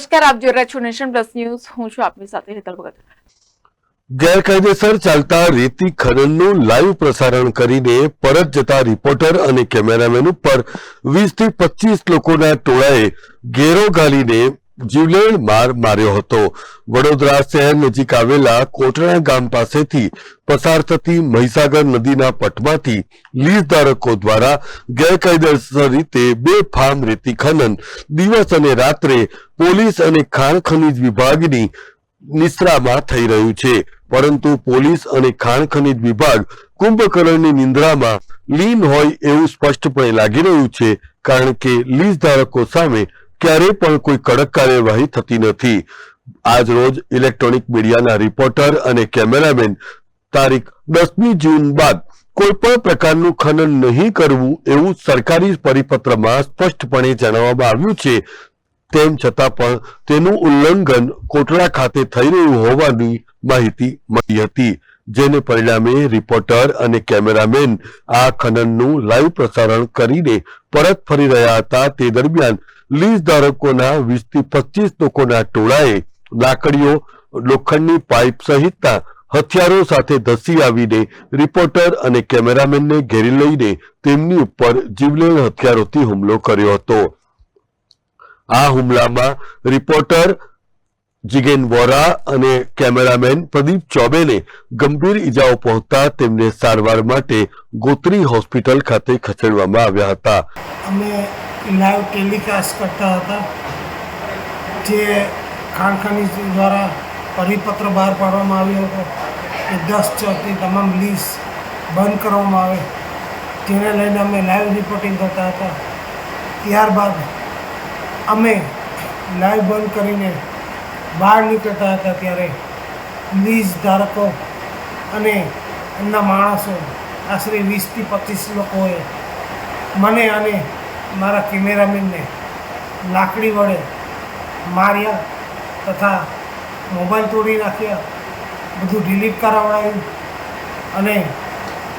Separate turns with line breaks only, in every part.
નમસ્કાર, આપ જોઈ રહ્યા છો નેશન પ્લસ ન્યૂઝ. હું છું આપની સાથે હેતલ ભગત.
ગેરકાયદેસર ચાલતા રેતી ખનનનું લાઈવ પ્રસારણ કરીને પરત જતા રિપોર્ટર અને કેમેરામેન ઉપર વીસથી પચીસ લોકોના ટોળાએ ઘેરો ગાલીને જીવલેણ માર માર્યો હતો. વડોદરા શહેર નજીક આવેલા કોટણા ગામ પાસેથી પસાર થતી મહીસાગર નદીના પટમાંથી લીઝ ધારકો દ્વારા ગેરકાયદેસર રીતે બે ફાર્મ રેતી ખનન, દિવસ અને રાત્રે પોલીસ અને ખાણ ખનીજ વિભાગની નિશ્રામાં થઈ રહ્યું છે. પરંતુ પોલીસ અને ખાણ ખનીજ વિભાગ કુંભકર્ણની નિંદ્રામાં લીન હોય એવું સ્પષ્ટપણે લાગી રહ્યું છે, કારણ કે લીઝ ધારકો સામે ક્યારેય પણ કોઈ કડક કાર્યવાહી થતી નથી. આજ રોજ ઇલેક્ટ્રોનિક મીડિયાના રિપોર્ટર અને કેમેરામેન તારીખ દસમી જૂન બાદ કોઈ પણ પ્રકારનું ખનન નહીં કરવું એવું સરકારી પરિપત્રમાં સ્પષ્ટપણે જણાવવામાં આવ્યું છે. તેમ છતાં પણ તેનું ઉલ્લંઘન કોટડા ખાતે થઈ રહ્યું હોવાની માહિતી મળી હતી. જેને પરિણામે રિપોર્ટર અને કેમેરામેન આ ખનનનું લાઈવ પ્રસારણ કરીને પરત ફરી રહ્યા હતા. તે દરમિયાન લીઝ ધારકોના વીસથી પચીસ લોકોના ટોળાએ લાકડીઓ, લોખંડની પાઇપ સહિતના હથિયારો સાથે ધસી આવીને રિપોર્ટર અને કેમેરામેનને ઘેરી લઈને તેમની ઉપર જીવલેણ હથિયારોથી હુમલો કર્યો હતો. આ હુમલામાં રિપોર્ટર જીગેન વોરા અને કેમેરામેન પ્રદીપ ચોબેને ગંભીર ઈજાઓ પહોંચતા તેમને સારવાર માટે ગોત્રી હોસ્પિટલ ખાતે ખસેડવામાં આવ્યા હતા.
અમે લાઈવ ટેલિકાસ્ટ કરતા હતા, જે ખાણ દ્વારા પરિપત્ર બહાર પાડવામાં આવ્યો હતો કે દસ ચોથી તમામ લીઝ બંધ કરવામાં આવે. જેને લઈને અમે લાઈવ રિપોર્ટિંગ કરતા હતા. ત્યારબાદ અમે લાઈવ બંધ કરીને બહાર નીકળતા હતા ત્યારે લીઝ ધારકો અને એમના માણસો, આશરે વીસથી પચીસ લોકોએ મને અને મારા કેમેરામેનને લાકડી વડે માર્યા તથા મોબાઈલ તોડી નાખ્યા, બધું ડિલીટ કરાવડાવ્યું અને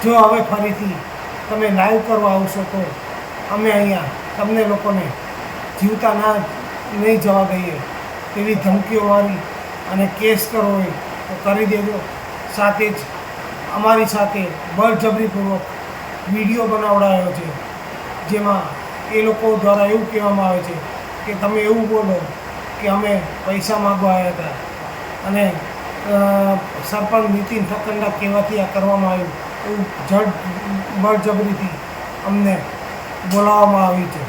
જો હવે ફરીથી તમે લાઈવ કરવા આવશો તો અમે અહીંયા તમને લોકોને જીવતા ના નહીં જવા દઈએ તેવી ધમકીઓ ધમકીઓવાળી અને કેસ કરવો હોય તો કરી દેજો. સાથે જ અમારી સાથે બળજબરીપૂર્વક વીડિયો બનાવડાયો છે, જેમાં એ લોકો દ્વારા એવું કહેવામાં આવે છે કે તમે એવું બોલો કે અમે પૈસા માગવા આવ્યા હતા. અને સરપંચ નીતિન ઠક્કરના કહેવાથી આ કરવામાં આવ્યું. એવું જડ, બળજબરીથી અમને બોલાવવામાં આવી છે.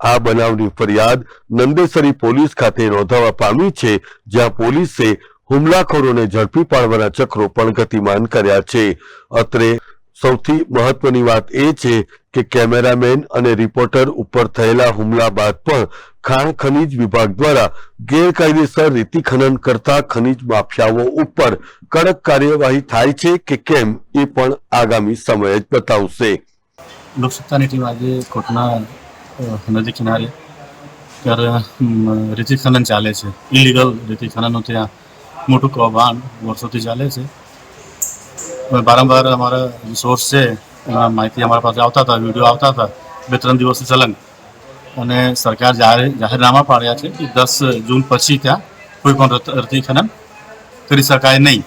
આ બનાવની ફરિયાદ નંદેસરી પોલીસ ખાતે નોંધાવા પામી છે, જ્યાં પોલીસે હુમલાખોરોને ઝડપી પાડવાના ચક્રો પણ ગતિમાન કર્યા છે. અત્રે સૌથી મહત્વની વાત એ છે કે કેમેરામેન અને રિપોર્ટર ઉપર થયેલા હુમલા બાદ પણ ખાણ ખનીજ વિભાગ દ્વારા ગેરકાયદેસર રેતી ખનન કરતા ખનીજ માફિયાઓ ઉપર કડક કાર્યવાહી થાય છે કે કેમ એ પણ આગામી સમય જ બતાવશે.
લોકસત્તાની ટીમ આજે કોટના નદી કિનારે ત્યારે રેતી ખનન ચાલે છે. ઇલીગલ રેતી ખનનનું ત્યાં મોટું કૌભાંડ વર્ષોથી ચાલે છે. બારંબાર અમારા સોર્સ છે એમાં માહિતી અમારા પાસે આવતા હતા, વીડિયો આવતા હતા, બે ત્રણ દિવસથી ચલન અને સરકાર જાહેર, જાહેરનામા પાડ્યા છે કે દસ જૂન પછી ત્યાં કોઈ પણ રતી ખનન કરી શકાય નહીં.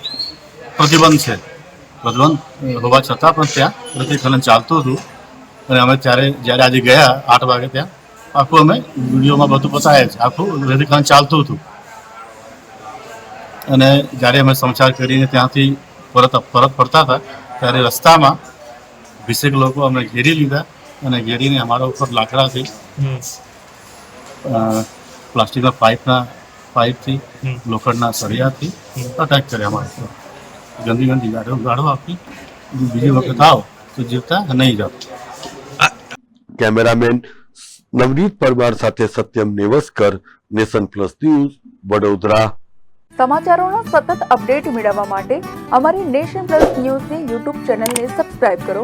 પ્રતિબંધ છે. પ્રતિબંધ હોવા છતાં પણ ત્યાં રતી ખનન ચાલતું હતું. અને અમે ત્યારે, જ્યારે આજે ગયા આઠ વાગે ત્યાં, આખું અમે વિડીયોમાં બધું બતાવ્યા છે. આખું રેતીખાન ચાલતું હતું. અને જ્યારે અમે સમાચાર કરીને ત્યાંથી પરત પરત ફરતા હતા, ત્યારે રસ્તામાં વીસેક લોકો અમને ઘેરી લીધા અને ઘેરીને અમારા ઉપર લાકડાથી પ્લાસ્ટિકના પાઇપના પાઇપથી લોખંડના સળિયાથી અટેક કર્યા અમારા ઉપર. ગંદી ગંદી ગાડો ગાડો આપી. બીજી વખત આવો તો જીવતા નહીં જાઓ.
કેમેરામેન નવનીત પરમાર સાથે Satyam Nevaskar nation plus news Vadodara.
સમાચારોના સતત અપડેટ મેળવવા માટે અમારી નેશન પ્લસ ન્યૂઝની યુટ્યુબ ચેનલને સબસ્ક્રાઇબ કરો.